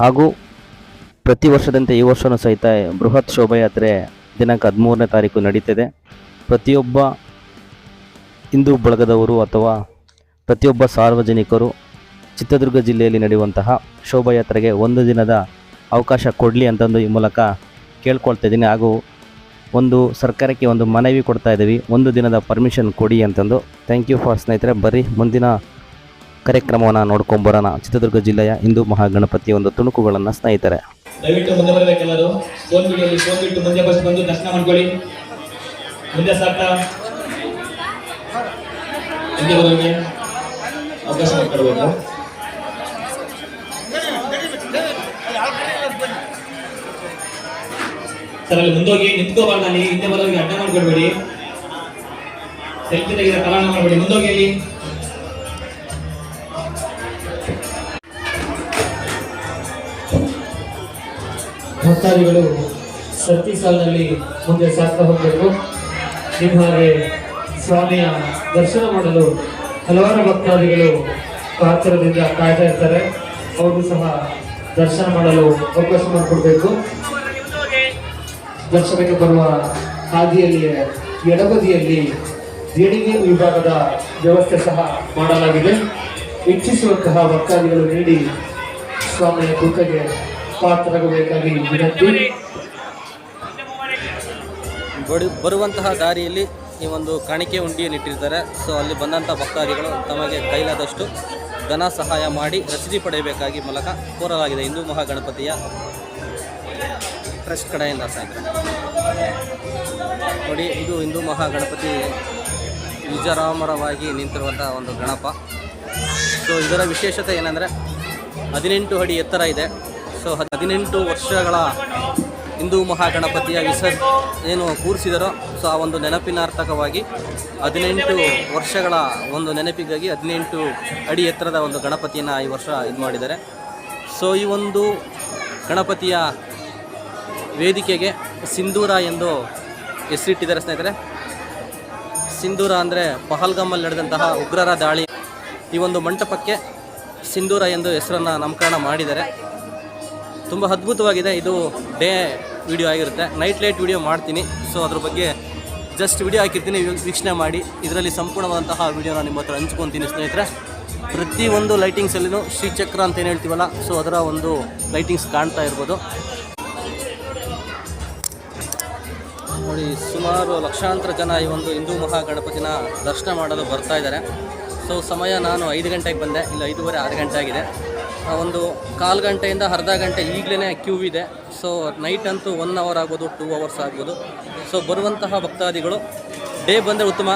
S1: ಹಾಗೂ ಪ್ರತಿ ವರ್ಷದಂತೆ ಈ ವರ್ಷವೂ ಸಹಿತ ಬೃಹತ್ ಶೋಭಾಯಾತ್ರೆ ದಿನಾಂಕ ಹದಿಮೂರನೇ ತಾರೀಕು ನಡೀತದೆ. ಪ್ರತಿಯೊಬ್ಬ ಹಿಂದೂ ಬಳಗದವರು ಅಥವಾ ಪ್ರತಿಯೊಬ್ಬ ಸಾರ್ವಜನಿಕರು ಚಿತ್ರದುರ್ಗ ಜಿಲ್ಲೆಯಲ್ಲಿ ನಡೆಯುವಂತಹ ಶೋಭಾಯಾತ್ರೆಗೆ ಒಂದು ದಿನದ ಅವಕಾಶ ಕೊಡಲಿ ಅಂತಂದು ಈ ಮೂಲಕ ಕೇಳ್ಕೊಳ್ತಾ ಇದ್ದೀನಿ. ಹಾಗೂ ಒಂದು ಸರ್ಕಾರಕ್ಕೆ ಒಂದು ಮನವಿ ಕೊಡ್ತಾ ಇದ್ದೀವಿ. ಒಂದು ದಿನದ ಪರ್ಮಿಷನ್ ಕೊಡಿ ಅಂತಂದು. ಥ್ಯಾಂಕ್ ಯು ಫಾರ್ ಸ್ನೇಹಿತರೆ. ಬರ್ರಿ ಮುಂದಿನ ಕಾರ್ಯಕ್ರಮವನ್ನು ನೋಡ್ಕೊಂಬರೋಣ ಚಿತ್ರದುರ್ಗ ಜಿಲ್ಲೆಯ ಹಿಂದೂ ಮಹಾಗಣಪತಿಯ ಒಂದು ತುಣುಕುಗಳನ್ನು ಸ್ನೇಹಿತರೆ.
S4: ದಯವಿಟ್ಟು ಮುಂದೆ ಬರಬೇಕೆಲ್ಲರೂ ಫೋನ್ ಬಿಡಿಯಲ್ಲಿ ಫೋನ್ ಬಿಟ್ಟು ಮುಂದೆ ಬಸ್ ಬಂದು ದರ್ಶನ ಮಾಡ್ಕೊಳ್ಳಿ. ಮುಂದೆ ಸಾಕ್ತಾ? ಮುಂದೆ ಬರೋರಿಗೆ ಅವಕಾಶ ಮಾಡ್ಕೊಡ್ಬೇಕು ಸರ್, ಅಲ್ಲಿ ಮುಂದೋಗಿ ನಿಂತ್ಕೋಬಾರ್ದು ಅಲ್ಲಿ. ಹಿಂದೆ ಬರೋರಿಗೆ ಅಡ್ಡ ಮಾಡ್ಕೊಡ್ಬೇಡಿ. ಸೆಲ್ಫಿ ತೆಗೆದ ಕಲಾಣ ಮಾಡಬೇಡಿ. ಮುಂದೋಗಿ ಅಲ್ಲಿ.
S3: ಭಕ್ತಾದಿಗಳು ಸತ್ತಿ ಸಾಲಿನಲ್ಲಿ ಮುಂದೆ ಸಾಗ್ತಾ ಹೋಗಬೇಕು. ನಿಮ್ಮ ಹಾಗೆ ಸ್ವಾಮಿಯ ದರ್ಶನ ಮಾಡಲು ಹಲವಾರು ಭಕ್ತಾದಿಗಳು ಕಾತರದಿಂದ ಕಾಯ್ತಾ ಇರ್ತಾರೆ. ಅವರು ಸಹ ದರ್ಶನ ಮಾಡಲು ಅವಕಾಶ ಮಾಡಿಕೊಡ್ಬೇಕು. ದರ್ಶನಕ್ಕೆ ಬರುವ ಹಾದಿಯಲ್ಲಿಯೇ, ಎಡಬದಿಯಲ್ಲಿ ದೇಣಿಗೆ ವಿಭಾಗದ ವ್ಯವಸ್ಥೆ ಸಹ ಮಾಡಲಾಗಿದೆ. ಇಚ್ಛಿಸುವಂತಹ ಭಕ್ತಾದಿಗಳು ನೀಡಿ ಸ್ವಾಮಿಯ ಕೃಪೆಗೆ ಪಾತ್ರರಾಗಬೇಕಾಗಿ ವಿನಂತಿ
S1: ಬರುವಂತಹ ದಾರಿಯಲ್ಲಿ ಈ ಒಂದು ಕಾಣಿಕೆ ಉಂಡಿಯನ್ನು ಇಟ್ಟಿರ್ತಾರೆ. ಸೊ ಅಲ್ಲಿ ಬಂದಂಥ ಭಕ್ತಾದಿಗಳು ತಮಗೆ ಕೈಲಾದಷ್ಟು ಧನ ಸಹಾಯ ಮಾಡಿ ರಸೀದಿ ಪಡೆಯಬೇಕಾಗಿ ಮೂಲಕ ಕೋರಲಾಗಿದೆ. ಹಿಂದೂ ಮಹಾಗಣಪತಿಯ ಟ್ರಸ್ಟ್ ಕಡೆಯಿಂದ ಸಾಯಂಕಾಲ. ನೋಡಿ, ಇದು ಹಿಂದೂ ಮಹಾಗಣಪತಿ ವಿಜರಾಮರವಾಗಿ ನಿಂತಿರುವಂಥ ಒಂದು ಗಣಪ. ಸೊ ಇದರ ವಿಶೇಷತೆ ಏನಂದರೆ, ಹದಿನೆಂಟು ಅಡಿ ಎತ್ತರ ಇದೆ. ಸೊ, ಹದಿನೆಂಟು ವರ್ಷಗಳ ಹಿಂದೂ ಮಹಾಗಣಪತಿಯ ವಿಸರ್ಜ ಏನು ಕೂರಿಸಿದರೋ, ಸೊ, ಆ ಒಂದು ನೆನಪಿನಾರ್ಥಕವಾಗಿ ಹದಿನೆಂಟು ವರ್ಷಗಳ ಒಂದು ನೆನಪಿಗಾಗಿ ಹದಿನೆಂಟು ಅಡಿ ಎತ್ತರದ ಒಂದು ಗಣಪತಿಯನ್ನು ಈ ವರ್ಷ ಇದು ಮಾಡಿದ್ದಾರೆ. ಸೊ, ಈ ಒಂದು ಗಣಪತಿಯ ವೇದಿಕೆಗೆ ಸಿಂಧೂರ ಎಂದು ಹೆಸರಿಟ್ಟಿದ್ದಾರೆ ಸ್ನೇಹಿತರೆ. ಸಿಂಧೂರ ಅಂದರೆ ಪಹಲ್ಗಾಮಲ್ಲಿ ನಡೆದಂತಹ ಉಗ್ರರ ದಾಳಿ. ಈ ಒಂದು ಮಂಟಪಕ್ಕೆ ಸಿಂಧೂರ ಎಂದು ಹೆಸರನ್ನು ನಾಮಕರಣ ಮಾಡಿದ್ದಾರೆ. ತುಂಬ ಅದ್ಭುತವಾಗಿದೆ. ಇದು ಡೇ ವಿಡಿಯೋ ಆಗಿರುತ್ತೆ. ನೈಟ್ ಲೈಟ್ ವಿಡಿಯೋ ಮಾಡ್ತೀನಿ. ಸೊ ಅದ್ರ ಬಗ್ಗೆ ಜಸ್ಟ್ ವಿಡಿಯೋ ಹಾಕಿರ್ತೀನಿ. ವೀಕ್ಷಣೆ ಮಾಡಿ. ಇದರಲ್ಲಿ ಸಂಪೂರ್ಣವಾದಂತಹ ವಿಡಿಯೋನ ನಿಮ್ಮ ಹತ್ರ ಹಂಚ್ಕೊತೀನಿ ಸ್ನೇಹಿತರೆ. ಪ್ರತಿಯೊಂದು ಲೈಟಿಂಗ್ಸಲ್ಲಿನೂ ಶ್ರೀಚಕ್ರ ಅಂತ ಏನು ಹೇಳ್ತೀವಲ್ಲ ಸೊ ಅದರ ಒಂದು ಲೈಟಿಂಗ್ಸ್ ಕಾಣ್ತಾ ಇರ್ಬೋದು. ನೋಡಿ, ಸುಮಾರು ಲಕ್ಷಾಂತರ ಜನ ಈ ಒಂದು ಹಿಂದೂ ಮಹಾಗಣಪತಿನ ದರ್ಶನ ಮಾಡಲು ಬರ್ತಾ ಇದ್ದಾರೆ. ಸೊ ಸಮಯ ನಾನು ಐದು ಗಂಟೆಗೆ ಬಂದೆ. ಇಲ್ಲ ಐದೂವರೆ, ಆರು ಗಂಟೆ ಆಗಿದೆ. ಒಂದು ಕಾಲು ಗಂಟೆಯಿಂದ ಅರ್ಧ ಗಂಟೆ ಈಗಲೇ ಕ್ಯೂ ಇದೆ. ಸೊ ನೈಟ್ ಅಂತೂ ಒನ್ ಅವರ್ ಆಗ್ಬೋದು ಟೂ ಅವರ್ಸ್ ಆಗ್ಬೋದು. ಸೊ ಬರುವಂತಹ ಭಕ್ತಾದಿಗಳು ಡೇ ಬಂದರೆ ಉತ್ತಮ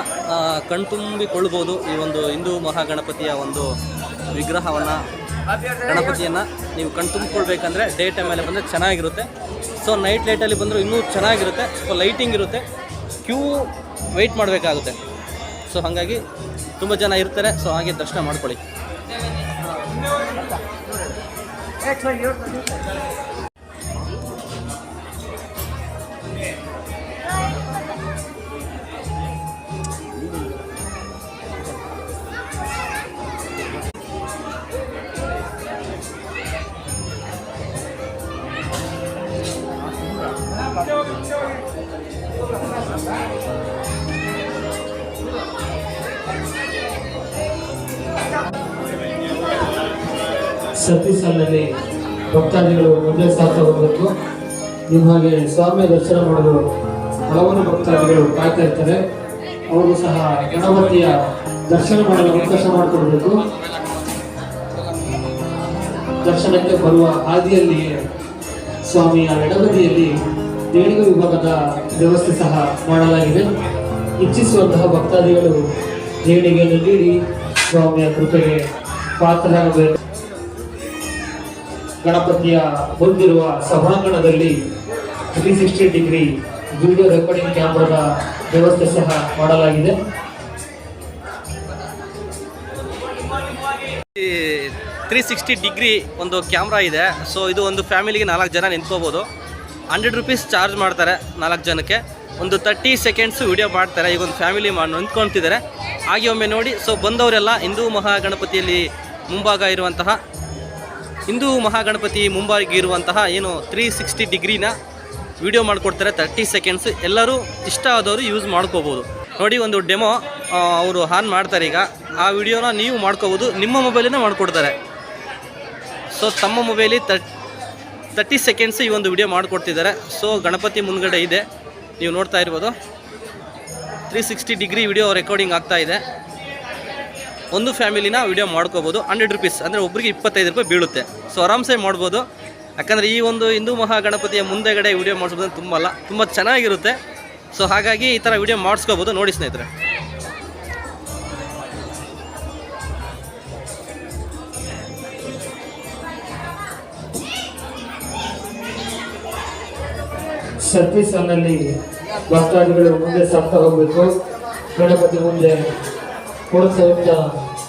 S1: ಕಣ್ತುಂಬಿಕೊಳ್ಬೋದು ಈ ಒಂದು ಹಿಂದೂ ಮಹಾಗಣಪತಿಯ ಒಂದು ವಿಗ್ರಹವನ್ನು, ಗಣಪತಿಯನ್ನು ನೀವು ಕಣ್ತುಂಬಿಕೊಳ್ಬೇಕಂದ್ರೆ ಡೇ ಟೈಮಲ್ಲಿ ಬಂದರೆ ಚೆನ್ನಾಗಿರುತ್ತೆ. ಸೊ ನೈಟ್ ಲೈಟಲ್ಲಿ ಬಂದರೂ ಇನ್ನೂ ಚೆನ್ನಾಗಿರುತ್ತೆ. ಸೊ ಲೈಟಿಂಗ್ ಇರುತ್ತೆ. ಕ್ಯೂ ವೆಯ್ಟ್ ಮಾಡಬೇಕಾಗುತ್ತೆ. ಸೊ ಹಾಗಾಗಿ ತುಂಬ ಜನ ಇರ್ತಾರೆ. ಸೊ ಹಾಗೆ ದರ್ಶನ ಮಾಡ್ಕೊಳ್ಳಿ.
S3: É, ganhou, ganhou. ಸಾಲಿನಲ್ಲಿ ಭಕ್ತಾದಿಗಳು ಮುಂದೆ ಸಾಗ್ತಾ ಹೋಗಬೇಕು. ನಿಮ್ಮ ಹಾಗೆ ಸ್ವಾಮಿಯ ದರ್ಶನ ಮಾಡಲು ಹಲವಾರು ಭಕ್ತಾದಿಗಳು ಕಾಯ್ತಾ ಇರ್ತಾರೆ. ಅವರು ಸಹ ಗಣಪತಿಯ ದರ್ಶನ ಮಾಡಲು ಅವಕಾಶ ಮಾಡಿಕೊಡ್ಬೇಕು. ದರ್ಶನಕ್ಕೆ ಬರುವ ಹಾದಿಯಲ್ಲಿಯೇ ಸ್ವಾಮಿಯ ಎಡಬದಿಯಲ್ಲಿ ದೇಣಿಗೆ ವಿಭಾಗದ ವ್ಯವಸ್ಥೆ ಸಹ ಮಾಡಲಾಗಿದೆ. ಇಚ್ಛಿಸುವಂತಹ ಭಕ್ತಾದಿಗಳು ದೇಣಿಗೆಯನ್ನು ನೀಡಿ ಸ್ವಾಮಿಯ ಕೃಪೆಗೆ ಪಾತ್ರರಾಗಬೇಕು. ಗಣಪತಿಯ ಹೊಂದಿರುವ ಸಭಾಂಗಣದಲ್ಲಿ three sixty degree video recording ಕ್ಯಾಮ್ರಾದ ವ್ಯವಸ್ಥೆ ಸಹ ಮಾಡಲಾಗಿದೆ.
S1: ತ್ರೀ ಸಿಕ್ಸ್ಟಿ ಡಿಗ್ರಿ ಒಂದು ಕ್ಯಾಮ್ರಾ ಇದೆ. ಸೊ ಇದು ಒಂದು ಫ್ಯಾಮಿಲಿಗೆ ನಾಲ್ಕು ಜನ ನಿಂತ್ಕೋಬೋದು. ಹಂಡ್ರೆಡ್ ರುಪೀಸ್ ಚಾರ್ಜ್ ಮಾಡ್ತಾರೆ ನಾಲ್ಕು ಜನಕ್ಕೆ. ಒಂದು ತರ್ಟಿ ಸೆಕೆಂಡ್ಸ್ ವಿಡಿಯೋ ಮಾಡ್ತಾರೆ. ಈಗ ಒಂದು ಫ್ಯಾಮಿಲಿ ನಿಂತ್ಕೊಳ್ತಿದ್ದಾರೆ ಹಾಗೆ ಒಮ್ಮೆ ನೋಡಿ ಸೊ ಬಂದವರೆಲ್ಲ ಹಿಂದೂ ಮಹಾಗಣಪತಿಯಲ್ಲಿ ಮುಂಭಾಗ ಇರುವಂತಹ ಹಿಂದೂ ಮಹಾಗಣಪತಿ ಮುಂಬಾಗಿ ಇರುವಂತಹ ಏನು ತ್ರೀ ಸಿಕ್ಸ್ಟಿ ಡಿಗ್ರಿನ ವಿಡಿಯೋ ಮಾಡಿಕೊಡ್ತಾರೆ ತರ್ಟಿ ಸೆಕೆಂಡ್ಸ್ ಎಲ್ಲರೂ ಇಷ್ಟ ಆದವರು ಯೂಸ್ ಮಾಡ್ಕೋಬೋದು. ನೋಡಿ ಒಂದು ಡೆಮೋ ಅವರು ಆನ್ ಮಾಡ್ತಾರೆ ಈಗ. ಆ ವಿಡಿಯೋನ ನೀವು ಮಾಡ್ಕೋಬೋದು. ನಿಮ್ಮ ಮೊಬೈಲನ್ನೇ ಮಾಡಿಕೊಡ್ತಾರೆ. ಸೊ ತಮ್ಮ ಮೊಬೈಲಿ ತರ್ಟ್ ತರ್ಟಿ ಸೆಕೆಂಡ್ಸ್ ಈ ಒಂದು ವಿಡಿಯೋ ಮಾಡಿಕೊಡ್ತಿದ್ದಾರೆ. ಸೊ ಗಣಪತಿ ಮುಂದ್ಗಡೆ ಇದೆ. ನೀವು ನೋಡ್ತಾ ಇರ್ಬೋದು. Three sixty degree video recording ಆಗ್ತಾ ಇದೆ. ಒಂದು ಫ್ಯಾಮಿಲಿನ ವಿಡಿಯೋ ಮಾಡ್ಕೋಬೋದು, ಹಂಡ್ರೆಡ್ ರುಪೀಸ್, ಅಂದರೆ ಒಬ್ಬರಿಗೆ ಇಪ್ಪತ್ತೈದು ರೂಪಾಯಿ ಬೀಳುತ್ತೆ. ಸೊ ಆರಾಮ್ಸೆ ಮಾಡ್ಬೋದು. ಯಾಕಂದರೆ ಈ ಒಂದು ಹಿಂದೂ ಮಹಾಗಣಪತಿಯ ಮುಂದೆಗಡೆ ವಿಡಿಯೋ ಮಾಡಿಸೋದು ತುಂಬ ಅಲ್ಲ ತುಂಬ ಚೆನ್ನಾಗಿರುತ್ತೆ. ಸೊ ಹಾಗಾಗಿ ಈ ಥರ ವಿಡಿಯೋ ಮಾಡಿಸ್ಕೋಬೋದು ನೋಡಿ ಸ್ನೇಹಿತರೆ.
S3: ಸರ್ವಿಸ್ ಸಾಲಿನಲ್ಲಿ ಭಕ್ತಾದಿಗಳು ಮುಂದೆ ಸಾಕ್ತಾ ಹೋಗಬೇಕು. ಗಣಪತಿ ಮುಂದೆ ಪ್ರೋತ್ಸಾಹದಿಂದ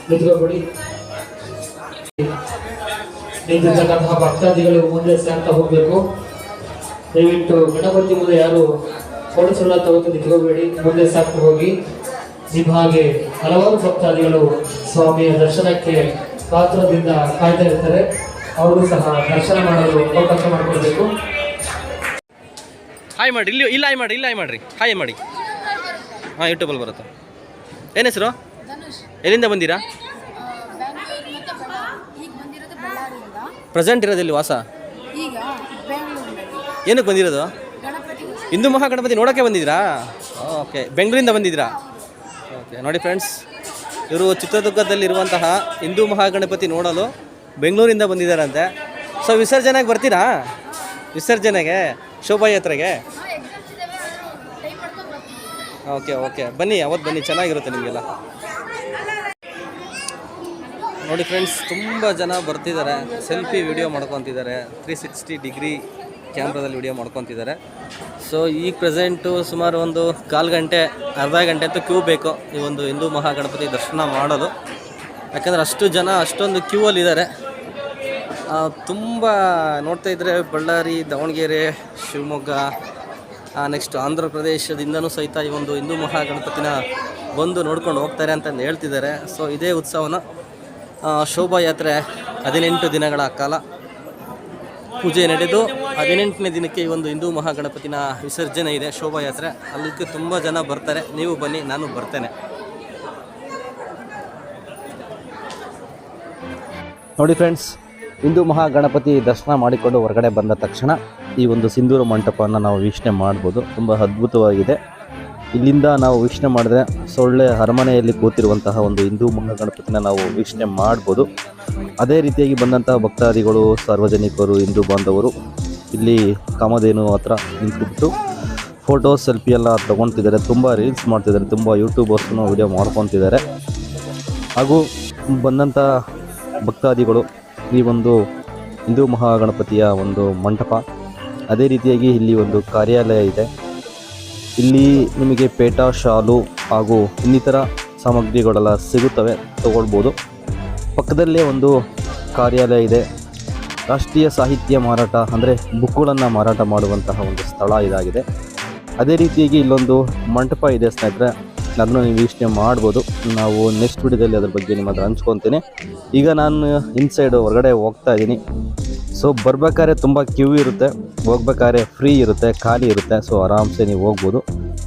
S3: ನಿಂತ್ಕೊಬಿಡಿ ನಿಂತಿರ್ತಕ್ಕಂತಹ ಭಕ್ತಾದಿಗಳು ಮುಂದೆ ಸಾಗ್ತಾ ಹೋಗಬೇಕು. ದಯವಿಟ್ಟು ಗಣಪತಿ ಮುಂದೆ ಯಾರು ಕೊಡಸಲ್ಲ ತಗೋತ ನಿಂತ್ಕೋಬೇಡಿ ಮುಂದೆ ಸಾಕ್ತಾ ಹೋಗಿ. ನಿಮ್ಮ ಹಾಗೆ ಹಲವಾರು ಭಕ್ತಾದಿಗಳು ಸ್ವಾಮಿಯ ದರ್ಶನಕ್ಕೆ ಪಾತ್ರದಿಂದ ಕಾಯ್ತಾ ಇರ್ತಾರೆ. ಅವರು ಸಹ ದರ್ಶನ ಮಾಡಲು ಅವಕಾಶ ಮಾಡಿಕೊಡ್ಬೇಕು.
S2: ಹಾಯ್ ಮಾಡಿ ಇಲ್ಲಿ ಇಲ್ಲ ಹಾಯ್ ಮಾಡಿ ಇಲ್ಲ ಹಾಯ್ ಮಾಡಿರಿ. ಹಾಯ್ ಮಾಡಿ. ಹಾಂ ಯೂಟ್ಯೂಬಲ್ಲಿ ಬರುತ್ತೆ? ಏನು ಹೆಸರು? ಎಲ್ಲಿಂದ ಬಂದಿರಾ? ಪ್ರೆಸೆಂಟ್ ಇರೋದಿಲ್ಲ ವಾಸ? ಏನಕ್ಕೆ ಬಂದಿರೋದು? ಹಿಂದೂ ಮಹಾಗಣಪತಿ ನೋಡೋಕ್ಕೆ ಬಂದಿದ್ದೀರಾ ಓಕೆ. ಬೆಂಗಳೂರಿಂದ ಬಂದಿದ್ದೀರಾ? ಓಕೆ. ನೋಡಿ ಫ್ರೆಂಡ್ಸ್ ಇವರು ಚಿತ್ರದುರ್ಗದಲ್ಲಿರುವಂತಹ ಹಿಂದೂ ಮಹಾಗಣಪತಿ ನೋಡಲು ಬೆಂಗಳೂರಿಂದ ಬಂದಿದ್ದಾರಂತೆ. ಸೊ ವಿಸರ್ಜನೆಗೆ ಬರ್ತೀರಾ? ವಿಸರ್ಜನೆಗೆ? ಶೋಭಾಯಾತ್ರೆಗೆ ಓಕೆ ಓಕೆ. ಬನ್ನಿ ಅವತ್ತು ಬನ್ನಿ. ಚೆನ್ನಾಗಿರುತ್ತೆ ನಿಮಗೆಲ್ಲ. ನೋಡಿ ಫ್ರೆಂಡ್ಸ್ ತುಂಬ ಜನ ಬರ್ತಿದ್ದಾರೆ ಸೆಲ್ಫಿ ವಿಡಿಯೋ ಮಾಡ್ಕೊತಿದ್ದಾರೆ ತ್ರೀ ಸಿಕ್ಸ್ಟಿ ಡಿಗ್ರಿ ಕ್ಯಾಮ್ರಾದಲ್ಲಿ ವಿಡಿಯೋ ಮಾಡ್ಕೊತಿದ್ದಾರೆ. ಸೊ ಈ ಪ್ರೆಸೆಂಟು ಸುಮಾರು ಒಂದು ಕಾಲು ಗಂಟೆ, ಅರ್ಧ ಗಂಟೆ ಅಂತೂ ಕ್ಯೂ ಬೇಕು ಈ ಒಂದು ಹಿಂದೂ ಮಹಾಗಣಪತಿ ದರ್ಶನ ಮಾಡೋದು. ಯಾಕಂದರೆ ಅಷ್ಟು ಜನ ಅಷ್ಟೊಂದು ಕ್ಯೂ ಇದ್ದಾರೆ. ತುಂಬ ನೋಡ್ತಾ ಇದ್ದರೆ ಬಳ್ಳಾರಿ, ದಾವಣಗೆರೆ, ಶಿವಮೊಗ್ಗ ನೆಕ್ಸ್ಟ್ ಆಂಧ್ರ ಪ್ರದೇಶದಿಂದನೂ ಸಹಿತ ಈ ಒಂದು ಹಿಂದೂ ಮಹಾಗಣಪತಿನ ಬಂದು ನೋಡ್ಕೊಂಡು ಹೋಗ್ತಾರೆ ಅಂತಂದು ಹೇಳ್ತಿದ್ದಾರೆ. ಸೊ ಇದೇ ಉತ್ಸವನ. ಶೋಭಾಯಾತ್ರೆ ಹದಿನೆಂಟು ದಿನಗಳ ಕಾಲ ಪೂಜೆ ನಡೆದು ಹದಿನೆಂಟನೇ ದಿನಕ್ಕೆ ಈ ಒಂದು ಹಿಂದೂ ಮಹಾಗಣಪತಿನ ವಿಸರ್ಜನೆ ಇದೆ, ಶೋಭಾಯಾತ್ರೆ. ಅಲ್ಲಿಗೆ ತುಂಬ ಜನ ಬರ್ತಾರೆ. ನೀವು ಬನ್ನಿ, ನಾನು ಬರ್ತೇನೆ.
S1: ನೋಡಿ ಫ್ರೆಂಡ್ಸ್ ಹಿಂದೂ ಮಹಾಗಣಪತಿ ದರ್ಶನ ಮಾಡಿಕೊಂಡು ಹೊರಗಡೆ ಬಂದ ತಕ್ಷಣ ಈ ಒಂದು ಸಿಂಧೂರು ಮಂಟಪವನ್ನು ನಾವು ವೀಕ್ಷಣೆ ಮಾಡ್ಬೋದು. ತುಂಬ ಅದ್ಭುತವಾಗಿದೆ. ಇಲ್ಲಿಂದ ನಾವು ವೀಕ್ಷಣೆ ಮಾಡಿದ್ರೆ ಸೊಳ್ಳೆ ಅರಮನೆಯಲ್ಲಿ ಕೂತಿರುವಂತಹ ಒಂದು ಹಿಂದೂ ಮಹಾಗಣಪತಿನ ನಾವು ವೀಕ್ಷಣೆ ಮಾಡ್ಬೋದು. ಅದೇ ರೀತಿಯಾಗಿ ಬಂದಂತಹ ಭಕ್ತಾದಿಗಳು, ಸಾರ್ವಜನಿಕರು, ಹಿಂದೂ ಬಾಂಧವರು ಇಲ್ಲಿ ಕಾಮಧೇನು ಹತ್ರ ನಿಂತುಬಿಟ್ಟು ಫೋಟೋ, ಸೆಲ್ಫಿ ಎಲ್ಲ ತೊಗೊತಿದ್ದಾರೆ. ತುಂಬ ರೀಲ್ಸ್ ಮಾಡ್ತಿದ್ದಾರೆ, ತುಂಬ ಯೂಟ್ಯೂಬರ್ಸ್ನೂ ವಿಡಿಯೋ ಮಾಡ್ಕೊತಿದ್ದಾರೆ. ಹಾಗೂ ಬಂದಂಥ ಭಕ್ತಾದಿಗಳು ಈ ಒಂದು ಹಿಂದೂ ಮಹಾಗಣಪತಿಯ ಒಂದು ಮಂಟಪ. ಅದೇ ರೀತಿಯಾಗಿ ಇಲ್ಲಿ ಒಂದು ಕಾರ್ಯಾಲಯ ಇದೆ. ಇಲ್ಲಿ ನಿಮಗೆ ಪೇಟ ಶಾಲು ಹಾಗೂ ಇನ್ನಿತರ ಸಾಮಗ್ರಿಗಳೆಲ್ಲ ಸಿಗುತ್ತವೆ, ತಗೊಳ್ಬೋದು. ಪಕ್ಕದಲ್ಲೇ ಒಂದು ಕಾರ್ಯಾಲಯ ಇದೆ. ರಾಷ್ಟ್ರೀಯ ಸಾಹಿತ್ಯ ಮಾರಾಟ ಅಂದರೆ ಬುಕ್ಗಳನ್ನು ಮಾರಾಟ ಮಾಡುವಂತಹ ಒಂದು ಸ್ಥಳ ಇದಾಗಿದೆ. ಅದೇ ರೀತಿಯಾಗಿ ಇಲ್ಲೊಂದು ಮಂಟಪ ಇದೆ ಸ್ನೇಹಿತರೆ. ಅದನ್ನು ನೀವು ವೀಕ್ಷಣೆ ಮಾಡ್ಬೋದು. ನಾವು ನೆಕ್ಸ್ಟ್ ವಿಡಿಯೋದಲ್ಲಿ ಅದ್ರ ಬಗ್ಗೆ ನಿಮ್ಮ ಹತ್ರ ಹಂಚ್ಕೊತೀನಿ. ಈಗ ನಾನು ಇನ್ಸೈಡ್ ಹೊರಗಡೆ ಹೋಗ್ತಾ ಇದ್ದೀನಿ. ಸೊ ಬರ್ಬೇಕಾದ್ರೆ ತುಂಬ ಕ್ಯೂ ಇರುತ್ತೆ, ಹೋಗ್ಬೇಕಾದ್ರೆ ಫ್ರೀ ಇರುತ್ತೆ, ಖಾಲಿ ಇರುತ್ತೆ ಸೊ ಆರಾಮ್ಸೆ ನೀವು ಹೋಗ್ಬೋದು.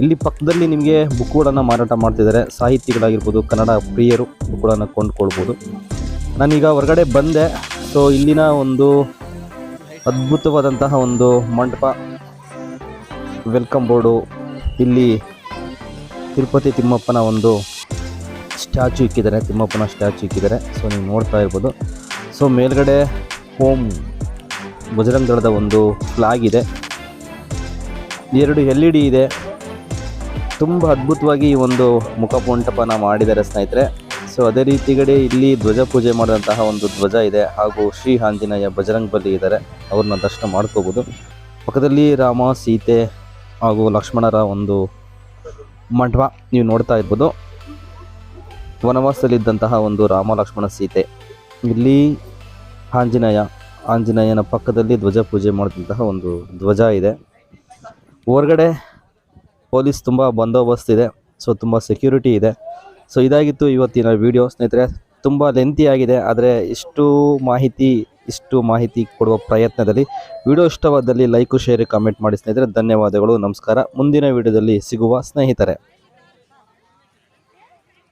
S1: ಇಲ್ಲಿ ಪಕ್ಕದಲ್ಲಿ ನಿಮಗೆ ಬುಕ್ಗಳನ್ನು ಮಾರಾಟ ಮಾಡ್ತಿದ್ದಾರೆ, ಸಾಹಿತಿಗಳಾಗಿರ್ಬೋದು, ಕನ್ನಡ ಪ್ರಿಯರು ಬುಕ್ಗಳನ್ನು ಕೊಂಡ್ಕೊಳ್ಬೋದು. ನಾನೀಗ ಹೊರಗಡೆ ಬಂದೆ ಸೊ ಇಲ್ಲಿನ ಒಂದು ಅದ್ಭುತವಾದಂತಹ ಒಂದು ಮಂಟಪ, ವೆಲ್ಕಮ್ ಬೋರ್ಡು, ಇಲ್ಲಿ ತಿರುಪತಿ ತಿಮ್ಮಪ್ಪನ ಒಂದು ಸ್ಟ್ಯಾಚು ಇಕ್ಕಿದ್ದಾರೆ, ತಿಮ್ಮಪ್ಪನ ಸ್ಟ್ಯಾಚು ಇಕ್ಕಿದ್ದಾರೆ ಸೊ ನೀವು ನೋಡ್ತಾ ಇರ್ಬೋದು. ಸೊ ಮೇಲ್ಗಡೆ ಓಂ ಬಜರಂಗ ದಳದ ಒಂದು ಫ್ಲಾಗ್ ಇದೆ. ಎರಡು ಎಲ್ ಇ ಡಿ ಇದೆ. ತುಂಬ ಅದ್ಭುತವಾಗಿ ಈ ಒಂದು ಮುಖಪುಂಟಪನ ಮಾಡಿದ್ದಾರೆ ಸ್ನೇಹಿತರೆ. ಸೊ ಅದೇ ರೀತಿಗಡೆ ಇಲ್ಲಿ ಧ್ವಜ ಪೂಜೆ ಮಾಡಿದಂತಹ ಒಂದು ಧ್ವಜ ಇದೆ ಹಾಗೂ ಶ್ರೀ ಆಂಜನೇಯ ಬಜರಂಗ್ ಬಲಿ ಇದ್ದಾರೆ. ಅವ್ರನ್ನ ದರ್ಶನ ಮಾಡ್ಕೋಬೋದು. ಪಕ್ಕದಲ್ಲಿ ರಾಮ, ಸೀತೆ ಹಾಗೂ ಲಕ್ಷ್ಮಣರ ಒಂದು ಮಂಟಪ ನೀವು ನೋಡ್ತಾ ಇರ್ಬೋದು. ವನವಾಸದಲ್ಲಿದ್ದಂತಹ ಒಂದು ರಾಮ, ಲಕ್ಷ್ಮಣ, ಸೀತೆ. ಇಲ್ಲಿ ಆಂಜನೇಯ ಆಂಜನೇಯನ ಪಕ್ಕದಲ್ಲಿ ಧ್ವಜ ಪೂಜೆ ಮಾಡಿದಂತಹ ಒಂದು ಧ್ವಜ ಇದೆ. ಹೊರಗಡೆ ಪೊಲೀಸ್ ತುಂಬ ಬಂದೋಬಸ್ತ್ ಇದೆ. ಸೊ ತುಂಬ ಸೆಕ್ಯೂರಿಟಿ ಇದೆ. ಸೊ ಇದಾಗಿತ್ತು ಇವತ್ತಿನ ವಿಡಿಯೋ ಸ್ನೇಹಿತರೆ, ತುಂಬ ಲೆಂತಿ ಆಗಿದೆ. ಆದರೆ, ಇಷ್ಟು ಮಾಹಿತಿ ಇಷ್ಟು ಮಾಹಿತಿ ಕೊಡುವ ಪ್ರಯತ್ನದಲ್ಲಿ ವಿಡಿಯೋ ಇಷ್ಟವಾದಲ್ಲಿ ಲೈಕು ಶೇರ್ ಕಮೆಂಟ್ ಮಾಡಿ ಸ್ನೇಹಿತರೆ. ಧನ್ಯವಾದಗಳು, ನಮಸ್ಕಾರ. ಮುಂದಿನ ವಿಡಿಯೋದಲ್ಲಿ ಸಿಗುವ ಸ್ನೇಹಿತರೆ.